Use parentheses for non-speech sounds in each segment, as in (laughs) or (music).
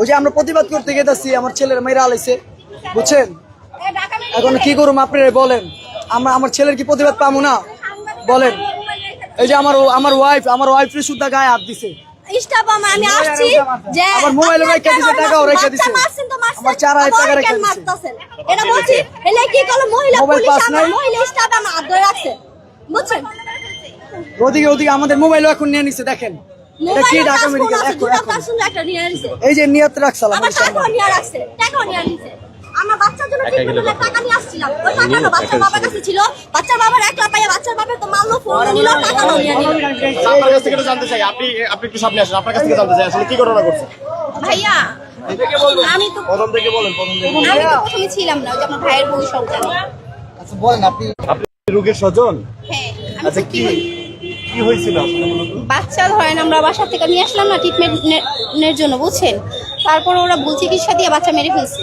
ওই যে আমরা প্রতিবাদ করতে গেতেছি আমার ছেলের মেয়েরা আলাইছে বুঝছেন? এখন কি করুম আপনারা বলেন? আমরা আমার ছেলের কি প্রতিবাদ পাবো না? বলেন। এই যে আমার আমার ওয়াইফ আমার ওয়াইফের সুদ্ধা গায়ে হাত দিছে। স্টাফ আমার আমি আসছি যে আমার মোবাইলে রেখে দিছে, টাকাও রেখে দিছে। আমার চার হাজার টাকা রেখে দিছে। এটা বলছি এলে কি করল? মহিলা মোবাইল পুলিশ আমার মহিলা স্টাফ আমার হাত ধরে রাখছে বুঝছেন? ওদিকে ওদিকে আমাদের মোবাইলও এখন নিয়ে নিছে দেখেন। এটা কি ঢাকা মেডিকেল? এখন এখন পাঁচ ফোন একটা। নিয়ে নিছে। এই যে নিয়ত রাখসালাম আবার টাকাও নিয়ে রাখছে, টাকাও নিয়ে নিছে। আমার বাচ্চার জন্য ট্রিটমেন্টের টাকা নিয়ে আসছিলাম। ওই টাকাটা বাচ্চার বাবার কাছে ছিল। বাচ্চার বাবার একলা পাইয়া বাচ্চার বাবার তো মারলো, ফোনও নিল, টাকাও নিয়ে নিল। আপনার কাছ থেকে জানতে চাই আপনি আপনি একটু সামনে আসেন আপনার কাছ থেকে জানতে চাই আসলে কি ঘটনা ভাইয়া, আমি তো প্রথম থেকে বলেন প্রথম থেকে আমি তো প্রথমে ছিলাম না ওই যে আমার ভাইয়ের বউ সন্তান। আচ্ছা বলেন আপনি আপনি রোগীর স্বজন? হ্যাঁ আচ্ছা কি কি হয়েছিল বাচ্চা ধরেন আমরা বাসা থেকে নিয়ে আসলাম না ট্রিটমেন্টের জন্য বুঝছেন? তারপর ওরা ভুল চিকিৎসা দিয়ে বাচ্চা মেরে ফেলছে।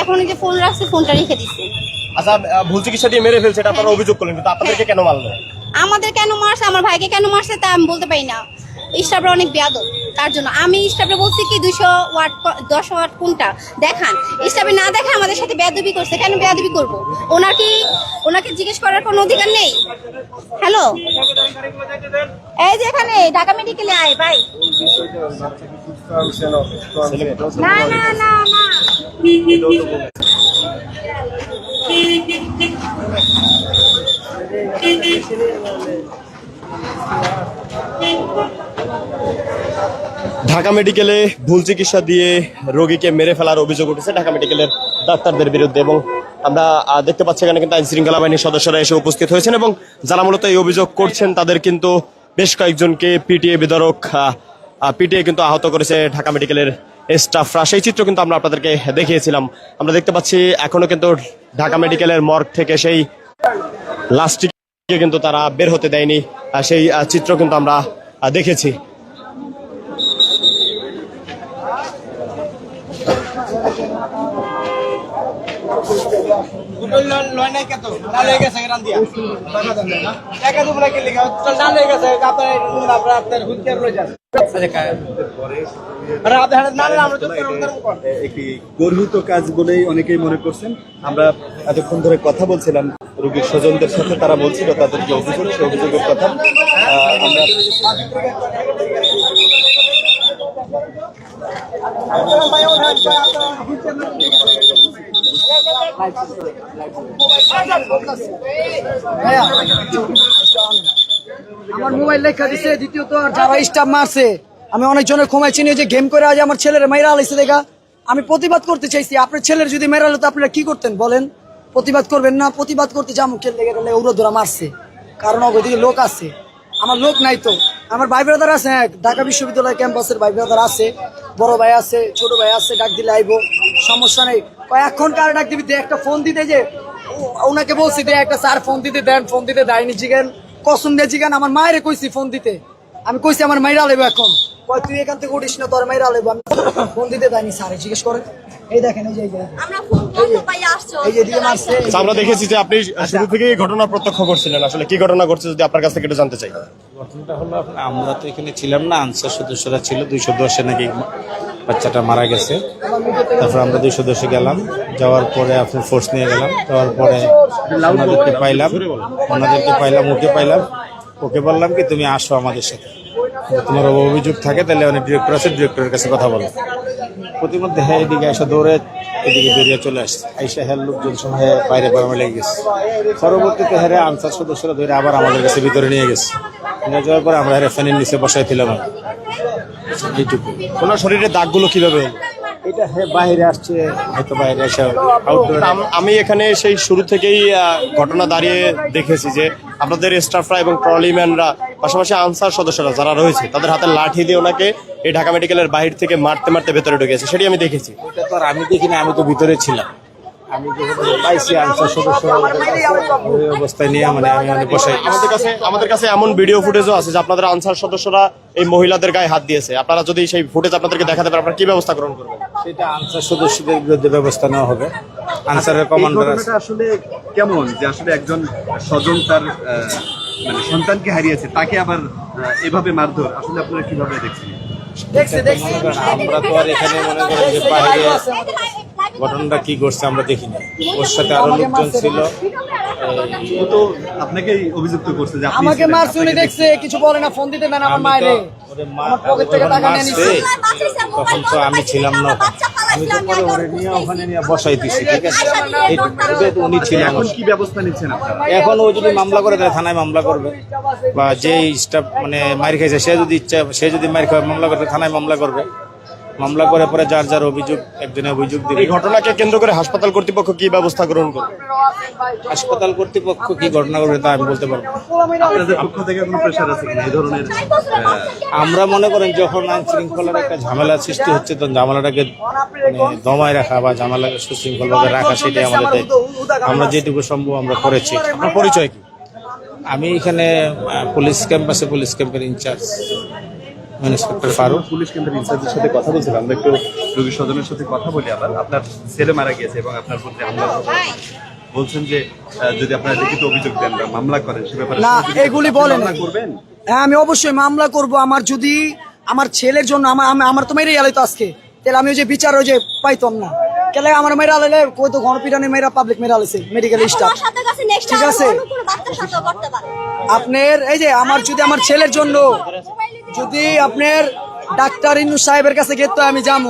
এখন এই যে ফোন রাখছে ফোনটা রেখে দিচ্ছে। আচ্ছা ভুল চিকিৎসা দিয়ে মেরে ফেলছে এটা আপনারা অভিযোগ করলেন কিন্তু আপনাদেরকে কেন মারলো? আমাদের কেন মারছে আমার ভাইকে কেন মারছে তা আমি বলতে পারি না। স্টাফরা অনেক বেয়াদব। তার জন্য। আমি স্টাফে বলছি কি দুশো ওয়াট দশ ওয়াট কোনটা? দেখান। স্টাফে না দেখা আমাদের সাথে বেয়াদবি করছে। কেন বেয়াদবি করব? ওনার কি, ওনাকে জিজ্ঞেস করার কোনো অধিকার নেই? হ্যালো? এই যে এখানে, ঢাকা মেডিকেলে আয়, ভাই। না না না না। ঢাকা মেডিকেলে ভুল চিকিৎসা দিয়ে রোগীকে মেরে ফেলার অভিযোগ উঠেছে ঢাকা মেডিকেলের ডাক্তারদের বিরুদ্ধে এবং আমরা দেখতে পাচ্ছি এখানে কিন্তু আইন শৃঙ্খলা বাহিনীর সদস্যরা এসে উপস্থিত হয়েছেন এবং যারা মূলত এই অভিযোগ করছেন তাদের কিন্তু বেশ কয়েকজনকে পিটিএ বিতরক পিটিএ কিন্তু আহত করেছে ঢাকা মেডিকেলের স্টাফরা। সেই চিত্র কিন্তু আমরা আপনাদেরকে দেখিয়েছিলাম। আমরা দেখতে পাচ্ছি এখনও কিন্তু ঢাকা মেডিকেলের মর্গ থেকে সেই লাস্টটিকে কিন্তু তারা বের হতে দেয়নি সেই চিত্র কিন্তু আমরা দেখেছি। একটি গর্হিত কাজ বলেই অনেকেই মনে করছেন। আমরা এতক্ষণ ধরে কথা বলছিলাম। রোগীর স্বজনদের সাথে তারা বলছিল তাদের যে অভিযোগ, সেই অভিযোগের কথা আমার মোবাইল লেখা দিছে, দ্বিতীয়ত যারা স্টাফ মারছে, আমি অনেকজনের ক্ষমায় চিনি যে গেম করে আজ আমার ছেলের মেয়েরা আলাইছে দেখা। আমি প্রতিবাদ করতে চাইছি, আপনার ছেলের যদি মেয়েরা হলো তো আপনারা কি করতেন, বলেন? প্রতিবাদ করবেন না প্রতিবাদ করতে যাব খেলতে গেলে ওরা মারছে। কারণ ওদিকে লোক আছে। আমার লোক নাই তো। আমার ভাই ব্রাদার আছে হ্যাঁ, ঢাকা বিশ্ববিদ্যালয় ক্যাম্পাসের ভাই ব্রাদার আছে বড় ভাই আছে ছোট ভাই আছে ডাক দিলে আইবো সমস্যা নেই। এখন কার ডাক দিবি? একটা ফোন দিতে যে ওনাকে বলছি যে একটা স্যার ফোন দিতে দেন ফোন দিতে দেয়নি জিগেন। কসম দিয়ে জিগান আমার মায়ের কইছি ফোন দিতে। আমি কইছি আমার মাইরা লেবো এখন। কয় তুই এখান থেকে উঠিস না তোর মাইরা লেবো আমি ফোন দিতে দেয়নি স্যার জিজ্ঞেস করেন। এই দেখেন এই যে আমরা ফোন বন্ধ পাইয়া আসছো এই যে এদিকে মারছে আচ্ছা, আমরা দেখেছি যে আপনি শুরু থেকেই ঘটনা প্রত্যক্ষ করছিলেন। আসলে কি ঘটনা ঘটছে যদি আপনার কাছ থেকে একটু জানতে চাই? ঘটনাটা হলো আমরা তো এখানে ছিলাম না আনসার সদস্যরা ছিল দুইশো দশে নাকি বাচ্চাটা মারা গেছে। তারপর আমরা দুইশো দশে গেলাম যাওয়ার পরে আপনার ফোর্স নিয়ে গেলাম যাওয়ার পরে ওনাদেরকে পাইলাম ওনাদেরকে পাইলাম ওকে পাইলাম। ওকে বললাম কি তুমি আসো আমাদের সাথে। তোমার অভিযোগ থাকে তাহলে অনেক ডিরেক্টর আছে ডিরেক্টরের কাছে কথা বলো। প্রতিমধ্যে হ্যাঁ এদিকে এসে দৌড়ে এদিকে বেরিয়ে চলে আসছে। আইসা হ্যাঁ লোকজন সময় বাইরে বেরোনো লেগে গেছে। পরবর্তীতে হ্যাঁ আনসার সদস্যরা ধরে আবার আমাদের কাছে ভিতরে নিয়ে গেছে। নিয়ে যাওয়ার পরে আমরা হ্যাঁ ফ্যানের নিচে বসাইছিলাম এইটুকু। ওনার শরীরের দাগগুলো কীভাবে হলো? এটা হ্যাঁ বাইরে আসছে হয়তো বাইরে আউটডোর আমি এখানে সেই শুরু থেকেই ঘটনা দাঁড়িয়ে দেখেছি যে আপনাদের স্টাফরা এবং ট্রলিম্যানরা পাশাপাশি আনসার সদস্যরা যারা রয়েছে তাদের হাতে লাঠি দিয়ে ওনাকে এই ঢাকা মেডিকেলের বাহির থেকে মারতে মারতে ভেতরে ঢুকেছে সেটি আমি দেখেছি। এটা তো আর আমি দেখিনি আমি তো ভিতরে ছিলাম। আমি পাইছি আনসার সদস্য ওই অবস্থায় নিয়ে মানে আমি মানে বসাই আমাদের কাছে আমাদের কাছে এমন ভিডিও ফুটেজও আছে যে আপনাদের আনসার সদস্যরা এই মহিলাদের গায়ে হাত দিয়েছে। আপনারা যদি সেই ফুটেজ আপনাদেরকে দেখাতে পারেন আপনারা কি ব্যবস্থা গ্রহণ করবেন? সেটা আনসার সদস্যদের বিরুদ্ধে ব্যবস্থা নেওয়া হবে। আনসারের কমান্ডার আছে। আসলে কেমন? যে আসলে একজন স্বজন তার মানে সন্তানকে হারিয়েছে তাকে আবার এভাবে মারধর আসলে আপনারা কীভাবে দেখছেন? মনে আমরা তো আর এখানে মনে করেন যে বাইরে ঘটনাটা কি করছে আমরা দেখিনি। ওর সাথে আরও লোকজন ছিল। ও তো আপনাকেই অভিযুক্ত করছে যে আপনি আমাকে ছিলেন, মারছে দেখছে কিছু বলে না ফোন দিতে দেন আমার আমি মায়েরে। তো ওরে মা- আমার পকেট থেকে টাকা নিয়ে মারছে, তখন তো আমি ছিলাম না আমি তো পরে ওরে নিয়ে ওখানে নিয়ে বসাই দিছি। ঠিক আছে এইটুকু উনি ছিলেন এখন কি ব্যবস্থা নিচ্ছেন আপনারা? এখন ও যদি মামলা করে তাহলে থানায় মামলা করবে। বা যে স্টাফ মানে মার খাইছে সে যদি ইচ্ছা সে যদি মার খায় মামলা করবে থানায় মামলা করবে। মামলা করে পরে যার যার অভিযোগ একজনে অভিযোগ দিবে। এই ঘটনাকে কেন্দ্র করে হাসপাতাল কর্তৃপক্ষ কি ব্যবস্থা গ্রহণ করবে? হাসপাতাল কর্তৃপক্ষ কি ঘটনা করবে তা আমি বলতে পারব আপনাদের পক্ষ থেকে কোনো প্রেশার আছে কিনা? এই ধরনের আমরা মনে করেন যখন আইন শৃঙ্খলার একটা ঝামেলা সৃষ্টি হচ্ছে তখন ঝামেলাটাকে মানে দমায় রাখা বা ঝামেলাকে সুশৃঙ্খলভাবে রাখা সেটাই আমাদের দায়িত্ব। আমরা যেটুকু সম্ভব আমরা করেছি। আপনার পরিচয় কি? আমি এখানে পুলিশ ক্যাম্পাসে পুলিশ ক্যাম্পের ইনচার্জ। ইন্সপেক্টর ফারুক পুলিশ কেন্দ্রের ইনচার্জের সাথে কথা বলছিলাম আমরা একটু রোগী স্বজনের সাথে কথা বলি আবার। আপনার ছেলে মারা গিয়েছে এবং আপনার প্রতি হামলা বলছেন যে যদি আপনারা লিখিত অভিযোগ দেন বা মামলা করেন সে ব্যাপারে না, এগুলি বলেন। মামলা করবেন? হ্যাঁ আমি অবশ্যই মামলা করব। আমার যদি আমার ছেলের জন্য আমার আমার তো মেরে আলাই তো আজকে। তাহলে আমি ওই যে বিচার ওই যে পাইতাম না। কেলে আমার মেয়েরা আলাইলে কই তো গণপিটানে মেয়েরা পাবলিক মেয়েরা আলাইছে মেডিকেল স্টাফ ঠিক আছে। আপনার এই যে আমার যদি আমার ছেলের জন্য যদি আপনার ডাক্তার ইনু সাহেবের কাছে গেত আমি যাব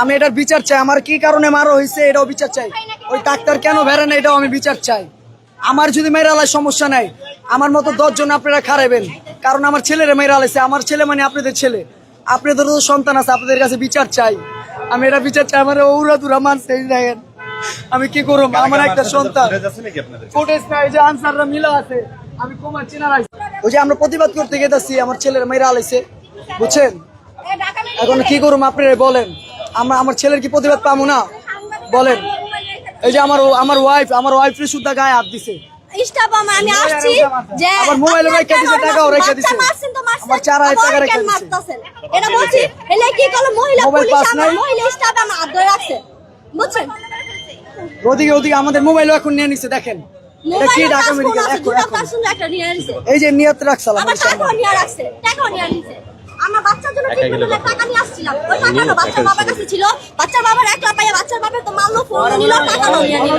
আমি এটার বিচার চাই। আমার কি কারণে মারো হয়েছে এটাও বিচার চাই। ওই ডাক্তার কেন ভেড়ে না এটাও আমি বিচার চাই। আমার যদি মেয়েরা সমস্যা নাই আমার মতো দশজন আপনারা খারাইবেন। কারণ আমার ছেলেরা মেয়েরা আলাইছে। আমার ছেলে মানে আপনাদের ছেলে। আপনাদের তো সন্তান আছে আপনাদের কাছে বিচার চাই। আমি এটা বিচার চাই। আমার ওরা দুরা মানছে দেখেন। আমি কি করব? আমার একটা সন্তান। ফুটেজ নাই যে আনসাররা মিলা আছে। ওই যে আমরা প্রতিবাদ করতে গেতেছি আমার ছেলের মেয়েরা আলাইছে। বুঝছেন? এখন কি করুম আপনারা বলেন। আমরা আমার ছেলের কি প্রতিবাদ পাবো না? বলেন। এই যে আমার আমার ওয়াইফ আমার ওয়াইফের সুদ্ধা গায়ে হাত দিছে। স্টাফ আমি আসছি যে আবার মোবাইলে রেখে দিছে, কেন আমার রেখে দিছে। মারছেন তো মারছেন, আমার টাকা রেখে কেন দিছে। এটা বলছি এলে কি করল মহিলা মোবাইল পুলিশ আমার মহিলা স্টাফ আমার হাত ধরে রাখছে? বুঝছেন? ওদিকে ওদিকে আমাদের মোবাইলও এখন নিয়ে নিচ্ছে দেখেন। কি ঢাকা মেডিকেল এখন নিছে। এই যে নিয়ত রাখছাল আমার টাকাও নিয়ে রাখছে টাকাও নিয়ে নিছে আমার বাচ্চার জন্য ট্রিটমেন্টের টাকা নিয়ে আসছিলাম ওই টাকাটা বাচ্চার বাবার কাছে ছিল বাচ্চার বাবার পাইয়া বাচ্চার বাবার তো মারলো ফোন নিল টাকাও নিয়ে নিল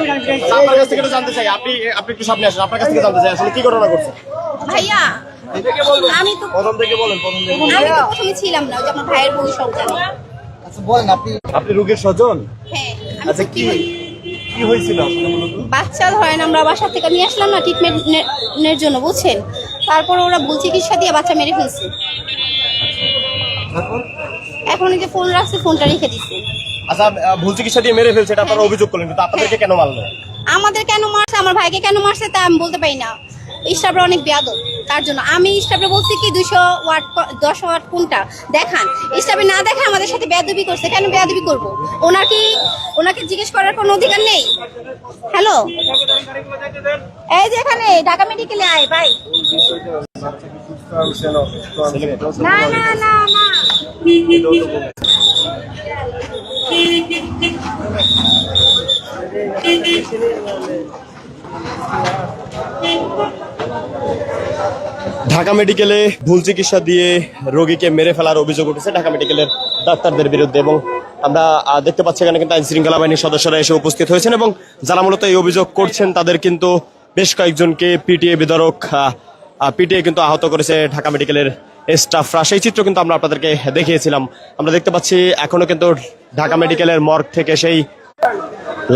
আপনার কাছ থেকে জানতে চাই আপনি আপনি একটু সামনে আসেন আপনার কাছ থেকে জানতে চাই আসলে কি ঘটনা করছে ভাইয়া আমি তো প্রথম থেকে বলেন প্রথম থেকে আমি তো প্রথমে ছিলাম না ওই যে আমার ভাইয়ের বউ সন্তান আচ্ছা বলেন আপনি আপনি রোগীর স্বজন হ্যাঁ আচ্ছা কি কি হয়েছিল বাচ্চা ধরেন আমরা বাসা থেকে নিয়ে আসলাম না ট্রিটমেন্টের জন্য বুঝছেন? তারপর ওরা ভুল চিকিৎসা দিয়ে বাচ্চা মেরে ফেলছে। এখন এই যে ফোন রাখছে ফোনটা রেখে দিচ্ছে। আচ্ছা আহ, ভুল চিকিৎসা দিয়ে মেরে ফেলছে এটা আপনারা অভিযোগ করলেন কিন্তু আপনাদেরকে কেন মারলো? আমাদের কেন মারছে আমার ভাইকে কেন মারছে তা আমি বলতে পারি না। স্টাফরা অনেক বেয়াদব। তার জন্য। আমি স্টাফে বলছি কি দুশো ওয়াট দশ ওয়াট কোনটা? দেখান। স্টাফে না দেখে আমাদের সাথে বেয়াদবি করছে। কেন বেয়াদবি করব? ওনার কি, ওনাকে জিজ্ঞেস করার কোনো অধিকার নেই? হ্যালো? এই যে এখানে, ঢাকা মেডিকেলে আয়, ভাই। না না না না। (laughs) ঢাকা মেডিকেলে ভুল চিকিৎসা দিয়ে রোগীকে মেরে ফেলার অভিযোগ উঠেছে ঢাকা মেডিকেলের ডাক্তারদের বিরুদ্ধে এবং আমরা দেখতে পাচ্ছি এখানে কিন্তু আইন শৃঙ্খলা বাহিনীর সদস্যরা এসে উপস্থিত হয়েছেন এবং যারা মূলত এই অভিযোগ করছেন তাদের কিন্তু বেশ কয়েকজনকে পিটিএ বিদারক পিটিএ কিন্তু আহত করেছে ঢাকা মেডিকেলের স্টাফরা। সেই চিত্র কিন্তু আমরা আপনাদেরকে দেখিয়েছিলাম। আমরা দেখতে পাচ্ছি এখনও কিন্তু ঢাকা মেডিকেলের মর্গ থেকে সেই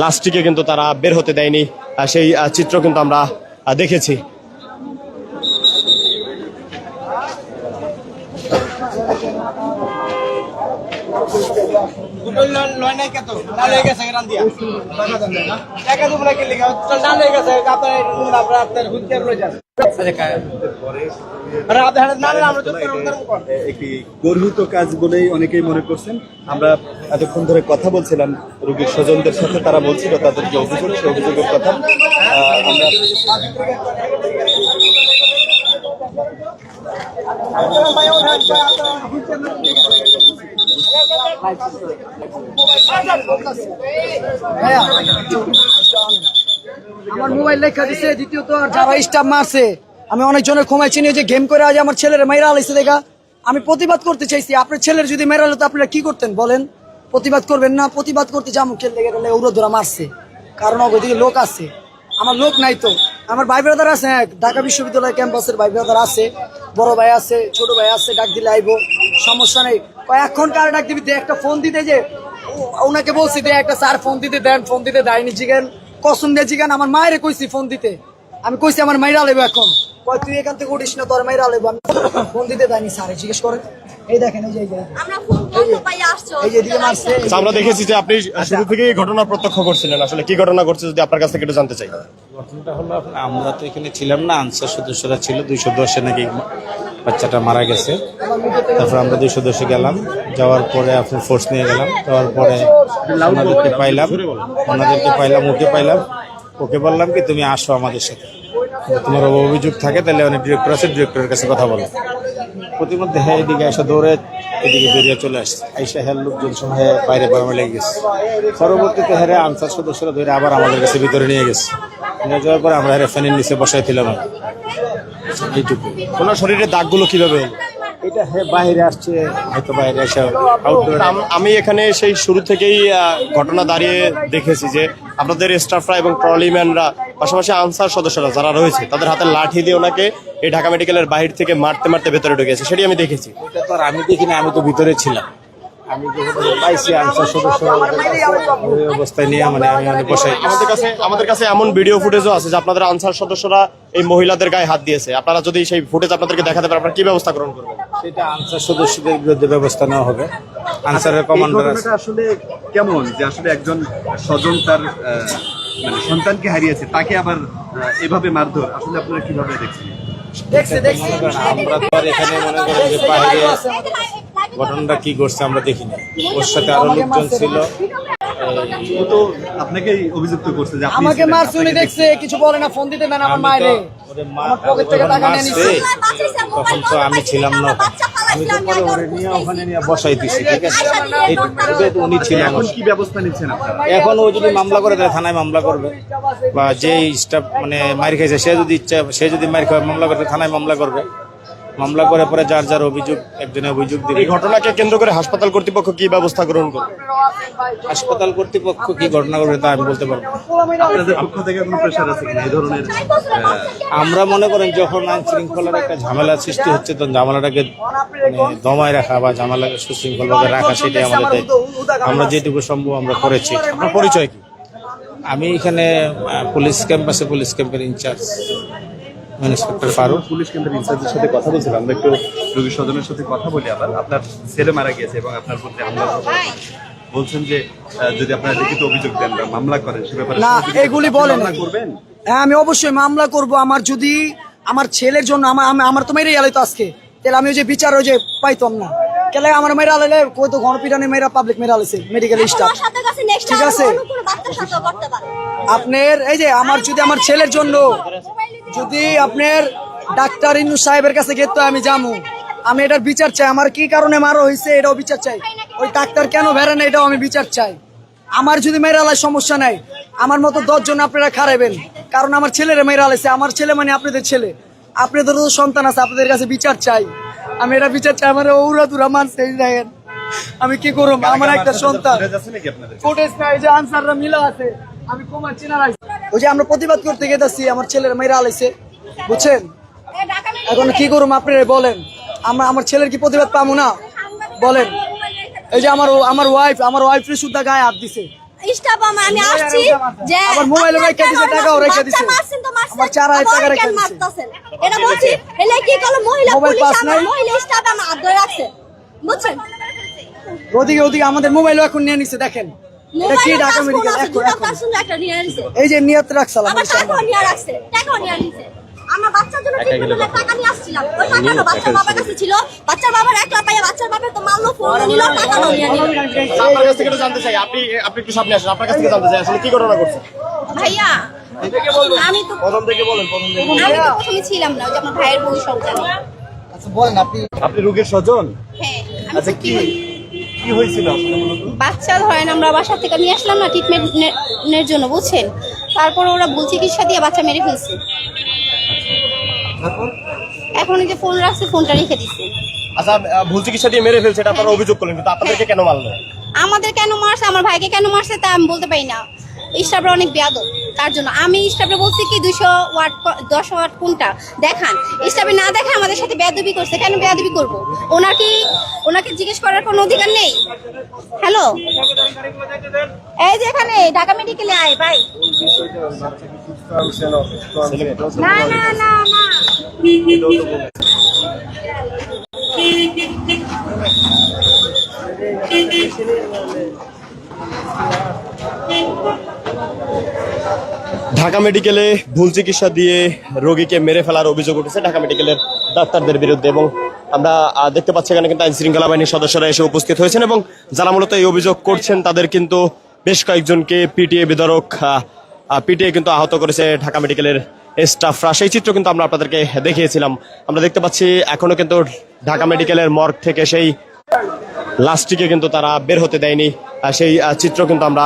লাশটিকে কিন্তু তারা বের হতে দেয়নি। সেই চিত্র কিন্তু আমরা দেখেছি একটি গর্হিত কাজ বলেই অনেকেই মনে করছেন? আমরা এতক্ষণ ধরে কথা বলছিলাম রোগীর স্বজনদের সাথে তারা বলছিল তাদের যে অভিযোগ সেই অভিযোগের কথা। আমরা আমার মোবাইল লেখা দিছে, দ্বিতীয়ত আর যারা স্টাফ মারছে, আমি অনেকজনের ক্ষমায় চিনি যে গেম করে আজ আমার ছেলের মেয়েরা আলাইছে দেখা। আমি প্রতিবাদ করতে চাইছি, আপনার ছেলের যদি মেরালো তো আপনারা কি করতেন বলেন? প্রতিবাদ করবেন না, প্রতিবাদ করতে যাব খেলতে গেলে ওরা মারছে। কারণ ওদিকে লোক আছে। আমার লোক নাই তো। আমার ভাই ব্রাদার আছে হ্যাঁ ঢাকা বিশ্ববিদ্যালয় ক্যাম্পাসের ভাই ব্রাদার আছে, বড় ভাই আছে, ছোট ভাই আছে, ডাক দিলে আইবো। সমস্যা নেই। এখন কার ডাক দিবি একটা ফোন দিতে যে ওনাকে বলছি দে একটা স্যার ফোন দিতে দেন ফোন দিতে দেয়নি জিগান কসম দিয়ে জিগান আমার মায়েরে কইছি ফোন দিতে। আমি কইছি আমার মাইরা লেবো এখন। কয় তুই এখান থেকে উঠিস না তোর মাইরা লেবো। আমি ফোন দিতে দেয়নি স্যারে জিজ্ঞেস করেন। এই দেখেন এই যে এই যে, আমরা ফোন বন্ধ পাই আসছো। এই যে এদিকে মারছে। এই যে। আচ্ছা, আমরা দেখেছি যে আপনি শুরু থেকেই ঘটনা প্রত্যক্ষ করছিলেন। আসলে কি ঘটনা ঘটছে যদি আপনার কাছ থেকে একটু জানতে চাই? ঘটনাটা হলো আমরা তো এখানে ছিলাম না আনসার সদস্যরা ছিল দুইশো দশে নাকি বাচ্চাটা মারা গেছে। তারপর আমরা দুইশো দশে গেলাম। যাওয়ার পরে আপনার ফোর্স নিয়ে গেলাম। যাওয়ার পরে ওনাদেরকে পাইলাম। ওনাদেরকে পাইলাম, ওকে পাইলাম। ওকে বললাম কি, তুমি আসো আমাদের সাথে। তোমার অভিযোগ থাকে, তাহলে অনেক ডিরেক্টর আছে ডিরেক্টরের কাছে কথা বলো। প্রতিমধ্যে হ্যাঁ এদিকে এসে দৌড়ে এদিকে বেরিয়ে চলে আসছে। আইসা হ্যাঁ লোকজন সময় বাইরে বাড়ানো লেগে গেছে। পরবর্তীতে হ্যাঁ আনসার সদস্যরা ধরে আবার আমাদের কাছে ভিতরে নিয়ে গেছে। নিয়ে যাওয়ার পরে আমরা হ্যাঁ ফ্যানের নিচে বসাইছিলাম এইটুকু। ওনার শরীরে দাগগুলো কীভাবে হলো? এটা হ্যাঁ বাইরে আসছে হয়তো বাইরে এসে আমি এখানে সেই শুরু থেকেই ঘটনা দাঁড়িয়ে দেখেছি যে আপনাদের স্টাফরা এবং ট্রলিম্যানরা পাশাপাশি আনসার সদস্যরা যারা রয়েছে তাদের হাতে লাঠি দিয়ে ওনাকে এই ঢাকা মেডিকেলের বাহির থেকে মারতে মারতে ভেতরে ঢুকেছে সেটি আমি দেখেছি। এটা তো আর আমি দেখিনি আমি তো ভিতরে ছিলাম। আমি পাইছি আনসার সদস্যরা আমাদের কাছে, ওই অবস্থায় নিয়ে মানে আমি মানে বসাই। আমাদের কাছে আমাদের কাছে এমন ভিডিও ফুটেজও আছে যে আপনাদের আনসার সদস্যরা এই মহিলাদের গায়ে হাত দিয়েছে। আপনারা যদি সেই ফুটেজ আপনাদেরকে দেখাতে পারেন আপনারা কি ব্যবস্থা গ্রহণ করবেন? সেটা আনসার সদস্যদের বিরুদ্ধে ব্যবস্থা নেওয়া হবে। আনসারের কমান্ডার আছে। আসলে কেমন? যে আসলে একজন স্বজন তার মানে সন্তানকে হারিয়েছে তাকে আবার এভাবে মারধর আসলে আপনারা কীভাবে দেখছেন? আমরা তো আর এখানে মনে করেন যে বাইরে ঘটনাটা কি ঘটছে আমরা দেখিনি। ওর সাথে আরও লোকজন ছিল। ও তো আপনাকেই অভিযুক্ত করছে যে আপনি আমাকে ছিলেন, মারছে দেখছে কিছু বলে না ফোন দিতে দেন আমার আমি মায়েরে। ওরে মা- পকেট থেকে টাকা নিয়ে মারছে, তখন তো আমি ছিলাম না। আমি তো পরে ওরে নিয়ে ওখানে নিয়ে বসাই দিছি ঠিক আছে? এই- তো উনি ছিলেন এখন কি ব্যবস্থা নিচ্ছেন আপনারা? এখন ও যদি মামলা করে তাহলে থানায় মামলা করবে। বা যে স্টাফ মানে মার খাইছে সে যদি ইচ্ছা সে যদি মার খায় মামলা করবে থানায় মামলা করবে। মামলা করে পরে যার যার অভিযোগ একজনে অভিযোগ দিবে। এই ঘটনাকে কেন্দ্র করে হাসপাতাল কর্তৃপক্ষ কি ব্যবস্থা গ্রহণ করবে? হাসপাতাল কর্তৃপক্ষ কি ঘটনা করবে তা আমি বলতে পারব আপনাদের পক্ষ থেকে কোনো প্রেশার আছে কিনা? এই ধরনের আমরা মনে করেন যখন আইন শৃঙ্খলার একটা ঝামেলা সৃষ্টি হচ্ছে তখন ঝামেলাটাকে মানে দমায় রাখা বা ঝামেলাকে সুশৃঙ্খলভাবে রাখা সেটাই আমাদের দায়িত্ব। আমরা যেটুকু সম্ভব আমরা করেছি। আপনার পরিচয় কি? আমি এখানে পুলিশ ক্যাম্পাসে পুলিশ ক্যাম্পের ইনচার্জ। ইন্সপেক্টর ফারুক। পুলিশ কেন্দ্রের ইনচার্জের সাথে কথা বলছিলাম। আমরা একটু রোগীর স্বজনের সাথে কথা বলি আবার। আপনার ছেলে মারা গিয়েছে এবং আপনার প্রতি হামলা বলছেন যে যদি আপনারা লিখিত অভিযোগ দেন বা মামলা করেন সে ব্যাপারে না এগুলি বলেন। করবেন? হ্যাঁ আমি অবশ্যই মামলা করব। আমার যদি আমার ছেলের জন্য আমার আমার তো মেরে গেলে তো আজকে। তাহলে আমি ওই যে বিচার ওই যে পাইতাম না। কেলে আমার মেয়েরা আলালে কই তো গণপিটানে মেয়েরা পাবলিক মেয়েরা আলাইছে মেডিকেল স্টাফ তোমার সাথে কাছে নেক্সট ঠিক আছে। আপনার এই যে আমার যদি আমার ছেলের জন্য যদি আপনার ডাক্তার ইনু সাহেবের কাছে গেতো আমি যামু। আমি এটার বিচার চাই। আমার কি কারণে মারো হয়েছে এটাও বিচার চাই। ওই ডাক্তার কেন বেড়ে না এটাও আমি বিচার চাই। আমার যদি মেয়েরালায় সমস্যা নাই আমার মতো দশজন আপনারা খারাইবেন। কারণ আমার ছেলের মেয়েরালাইছে আমার ছেলে মানে আপনাদের ছেলে। আপনাদেরও তো সন্তান আছে আপনাদের কাছে বিচার চাই। আমি এটা বিচার চাই। আমার ওরা দুরা মানছে দেখেন। আমি কি করব? আমার একটা সন্তান। আপনাদের? যে আনসাররা মিলা আছে। আমি কমা চিনা রাখছি ওই যে আমরা প্রতিবাদ করতে গেতেছি আমার ছেলের মেয়েরা আলাইছে। বুঝছেন? এখন কি করুম আপনারা বলেন? আমরা আমার ছেলের কি প্রতিবাদ পাবো না? বলেন। এই যে আমার আমার ওয়াইফ আমার ওয়াইফের সুদ্ধা গায়ে হাত দিছে। স্টাফ আমি আসছি যে আবার মোবাইলে রেখে দিছে, টাকাও রেখে দিছে। মারছেন তো। মারছেন, আমার চার হাজার আবার টাকা রেখে দিছে। এটা বলছি এলে কি করল? মহিলা মোবাইল পুলিশ আমার মহিলা স্টাফ আমার ধরে রাখছে। বুঝছেন? ওদিকে ওদিকে আমাদের মোবাইলও এখন নিয়ে নিছে দেখেন। এটা কি ঢাকা মেডিকেল এখন দুটো এখন। পার্সেন্ট একটা নিয়ে নিছে এই যে নিয়ত রাখসালাম আমার টাকাও নিয়ে রাখছে টাকাও নিয়ে নিছে আমার বাচ্চার জন্য ট্রিটমেন্টের টাকা নিয়ে আসছিলাম। ওই টাকাটা বাচ্চার বাবার কাছে ছিল বাচ্চার বাবার একলা পাইয়া বাচ্চার বাবার তো মারলো ফোন নিল টাকাও নিয়ে নিল আপনার কাছ থেকে জানতে চাই আপনি আপনি একটু সামনে আসেন আপনার কাছ থেকে জানতে চাই আসলে কি ঘটনা করছে ভাইয়া আমি তো প্রথম থেকে বলেন প্রথম থেকে আমি তো প্রথমে ছিলাম না ওই যে আমার ভাইয়ের বউ সন্তান। আচ্ছা বলেন আপনি আপনি রোগীর স্বজন? হ্যাঁ আচ্ছা কি কি হয়েছিল বাচ্চা ধরেন আমরা বাসা থেকে নিয়ে আসলাম না ট্রিটমেন্টের জন্য বুঝছেন? তারপর ওরা ভুল চিকিৎসা দিয়ে বাচ্চা মেরে ফেলছে। এখন এই যে ফোন রাখছে ফোনটা রেখে দিচ্ছে আচ্ছা ভুল চিকিৎসা দিয়ে মেরে ফেলছে এটা আপনারা অভিযোগ করলেন কিন্তু আপনাদেরকে কেন মারলো? আমাদের কেন মারছে আমার ভাইকে কেন মারছে তা আমি বলতে পারি না। স্টাফরা অনেক বেয়াদব। তার জন্য। আমি স্টাফে বলছি কি দুশো ওয়াট দশ ওয়াট কোনটা দেখান। স্টাফে না দেখে আমাদের সাথে বেয়াদবি করছে, কেন বেয়াদবি করব? ওনার কি, ওনাকে জিজ্ঞেস করার কোনো অধিকার নেই? হ্যালো? এই যে এখানে, ঢাকা মেডিকেলে আয়, ভাই। না না না না। (laughs) ঢাকা মেডিকেলে ভুল চিকিৎসা দিয়ে রোগীকে মেরে ফেলার অভিযোগ উঠেছে ঢাকা মেডিকেলের ডাক্তারদের বিরুদ্ধে এবং আমরা দেখতে পাচ্ছি এখানে কিন্তু আইন শৃঙ্খলা বাহিনীর সদস্যরা এসে উপস্থিত হয়েছেন এবং যারা মূলত এই অভিযোগ করছেন তাদের কিন্তু বেশ কয়েকজনকে পিটিএ বিতরক পিটিএ কিন্তু আহত করেছে ঢাকা মেডিকেলের স্টাফরা। সেই চিত্র কিন্তু আমরা আপনাদেরকে দেখিয়েছিলাম। আমরা দেখতে পাচ্ছি এখনও কিন্তু ঢাকা মেডিকেলের মর্গ থেকে সেই লাস্টটিকে কিন্তু তারা বের হতে দেয়নি। সেই চিত্র কিন্তু আমরা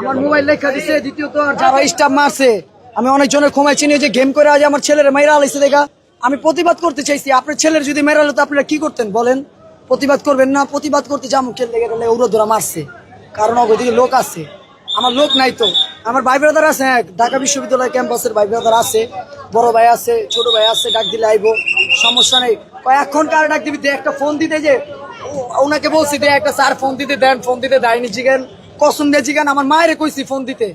আমার মোবাইল লেখা দিছে, দ্বিতীয়ত আর যারা স্টাফ মারছে, আমি অনেকজনের ক্ষমায় চিনি যে গেম করে আজ আমার ছেলের মেয়েরা আলাইছে দেখা। আমি প্রতিবাদ করতে চাইছি, আপনার ছেলের যদি মেরালো তো আপনারা কি করতেন বলেন? প্রতিবাদ করবেন না, প্রতিবাদ করতে যাব খেলতে গেলে ওরা মারছে। কারণ ওদিকে লোক আছে। আমার লোক নাই তো। আমার ভাই ব্রাদার আছে হ্যাঁ ঢাকা বিশ্ববিদ্যালয় ক্যাম্পাসের ভাই ব্রাদার আছে, বড় ভাই আছে, ছোট ভাই আছে, ডাক দিলে আইবো। সমস্যা নেই। কয়েকক্ষণ কার ডাক দিবি? দে একটা ফোন দিতে যে ওনাকে বলছি দে একটা স্যার ফোন দিতে দেন ফোন দিতে দেয়নি জিগান। কসম দিয়ে জিগান আমার মায়ের কইছি ফোন দিতে।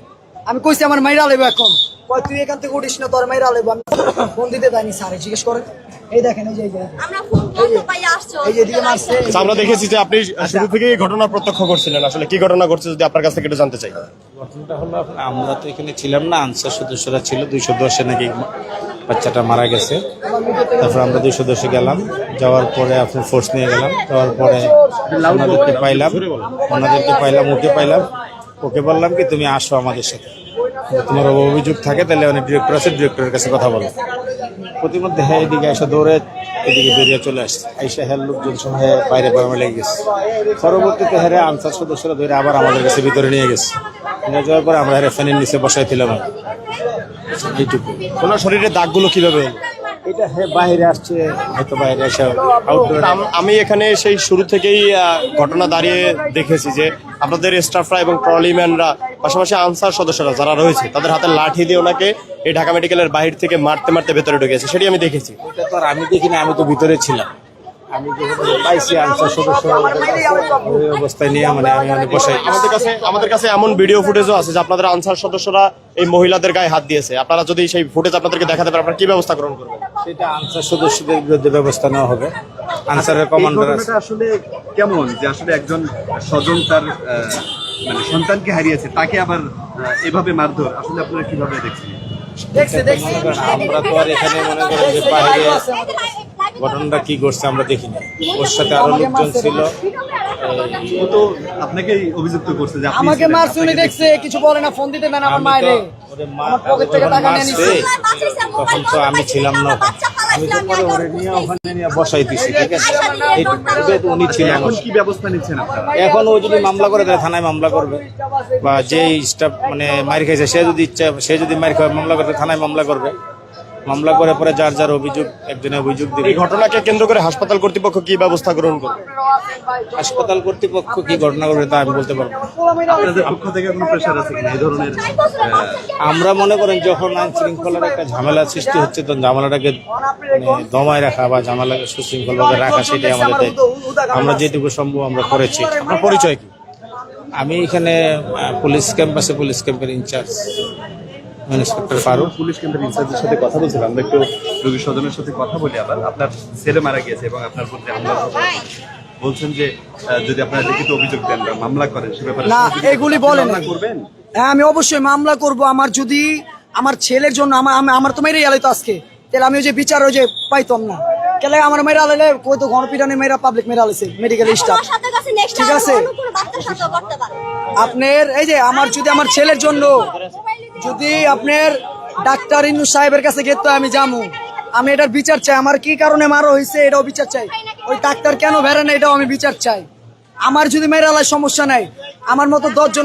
আমি কইছি আমার মাইরা লেবো এখন। কয় তুই এখান থেকে উঠিস না তোর মাইরা লেবো। আমি ফোন দিতে দেয়নি স্যারে জিজ্ঞেস করে এই দেখেন এই যে এই আমরা এই এই আচ্ছা, আমরা দেখেছি যে আপনি শুরু থেকেই ঘটনা প্রত্যক্ষ করছিলেন। আসলে কি ঘটনা ঘটছে যদি আপনার কাছ থেকে একটু জানতে চাই? ঘটনাটা হলো আমরা তো এখানে ছিলাম না আনসার সদস্যরা ছিল দুইশো দশে নাকি বাচ্চাটা মারা গেছে। তারপর আমরা দুইশো দশে গেলাম। যাওয়ার পরে আপনার ফোর্স নিয়ে গেলাম। যাওয়ার পরে ওনাদেরকে পাইলাম। ওনাদেরকে পাইলাম, ওকে পাইলাম। ওকে বললাম কি, তুমি আসো আমাদের সাথে। তোমার অভিযোগ থাকে, তাহলে অনেক ডিরেক্টর আছে ডিরেক্টরের কাছে কথা বলো। প্রতিমধ্যে হ্যাঁ এদিকে এসে দৌড়ে এদিকে বেরিয়ে চলে আসছে। আইসা হ্যাঁ লোকজন সময় বাইরে গরমে লেগে গেছে। পরবর্তীতে হ্যাঁ আনসার সদস্যরা ধরে আবার আমাদের কাছে ভিতরে নিয়ে গেছে। নিয়ে যাওয়ার পরে আমরা হ্যাঁ ফ্যানের নিচে বসাই দিলাম এইটুকু। ওনার শরীরে দাগগুলো কীভাবে হলো? এটা বাইরে আসছে হয়তো বাইরে এসে আউটডোর আমি এখানে সেই শুরু থেকেই ঘটনা দাঁড়িয়ে দেখেছি যে আপনাদের স্টাফরা এবং ট্রলিম্যানরা পাশাপাশি আনসার সদস্যরা যারা রয়েছে তাদের হাতে লাঠি দিয়ে ওনাকে এই ঢাকা মেডিকেলের বাহির থেকে মারতে মারতে ভেতরে ঢুকেছে সেটি আমি দেখেছি। এটা তো আর আমি দেখিনি আমি তো ভিতরে ছিলাম। আমি পাইছি আনসার সদস্য ওই অবস্থায় নিয়ে মানে আমি মানে আমাদের কাছে আমাদের কাছে এমন ভিডিও ফুটেজও আছে যে আপনাদের আনসার সদস্যরা এই মহিলাদের গায়ে হাত দিয়েছে। আপনারা যদি সেই ফুটেজ আপনাদেরকে দেখাতে পারেন আপনারা কি ব্যবস্থা গ্রহণ করবেন? সেটা আনসার সদস্যদের বিরুদ্ধে ব্যবস্থা নেওয়া হবে। আনসারের কমান্ডার আছে। আসলে কেমন? যে আসলে একজন স্বজন তার মানে সন্তানকে হারিয়েছে তাকে আবার এভাবে মারধর আসলে আপনারা কীভাবে দেখছেন? আমরা তো আর এখানে মনে করেন যে বাইরে ঘটনাটা কি ঘটছে আমরা দেখিনি ওর সাথে আরও লোকজন ছিল। ও তো আপনাকেই অভিযুক্ত করছে যে আপনি আমাকে ছিলেন, মারছে দেখছে কিছু বলে না ফোন দিতে দেন আমার আমি মায়ের। তো ওরে মা- আমার পকেট থেকে টাকা নিয়ে মারছে, তখন তো আমি ছিলাম না। আমি তো পরে ওরে নিয়ে ওখানে নিয়ে বসাই দিছি ঠিক আছে? এইটুকু উনি ছিলেন এখন কি ব্যবস্থা নিচ্ছেন আপনারা? এখন ও যদি মামলা করে তাহলে থানায় মামলা করবে। বা যে স্টাফ মানে মার খাইছে সে যদি ইচ্ছা সে যদি মার খায় মামলা করবে থানায় মামলা করবে। মামলা করে পরে যার যার অভিযোগ একজনে অভিযোগ দিবে। এই ঘটনাকে কেন্দ্র করে হাসপাতাল কর্তৃপক্ষ কি ব্যবস্থা গ্রহণ করবে? হাসপাতাল কর্তৃপক্ষ কি ঘটনা করবে তা আমি বলতে পারব আপনাদের পক্ষ থেকে কোনো প্রেশার আছে কিনা? এই ধরনের আমরা মনে করেন যখন আইন শৃঙ্খলার একটা ঝামেলা সৃষ্টি হচ্ছে তখন ঝামেলাটাকে মানে দমায় রাখা বা ঝামেলাকে সুশৃঙ্খলভাবে রাখা সেটাই আমাদের দায়িত্ব। আমরা যেটুকু সম্ভব আমরা করেছি। আপনার পরিচয় কি? আমি এখানে পুলিশ ক্যাম্পাসে পুলিশ ক্যাম্পের in charge. Inspector Faruk police ইনচার্জের সাথে কথা বলছিলাম। আমরা একটু রোগীর স্বজনের সাথে কথা বলি আবার আপনার ছেলে মারা গিয়েছে এবং আপনার প্রতি হামলা বলছেন যে যদি আপনারা লিখিত অভিযোগ দেন বা মামলা করেন সে ব্যাপারে না, এগুলি বলেন। করবেন? হ্যাঁ আমি অবশ্যই মামলা করব। আমার যদি আমার ছেলের জন্য আমার আমার তো মেরে গেলে তো আজকে। তাহলে আমি ওই যে বিচার ওই যে পাইতাম না। কেলে আমার মেয়েরা আলাইলে কই তো গণপিটানে মেয়েরা পাবলিক মেয়েরা আলাইছে মেডিকেল স্টাফ ঠিক আছে। আপনার এই যে আমার যদি আমার ছেলের জন্য যদি আপনার ডাক্তার ইন্দু সাহেবের কাছে গেতো আমি জামু আমি এটার বিচার চাই। আমার কি কারণে মারো হয়েছে এটাও বিচার চাই। ওই ডাক্তার কেন ভেড়ে না, এটাও আমি বিচার চাই। আমার যদি মেয়েরা আলাই সমস্যা নাই, আমার মতো দশজন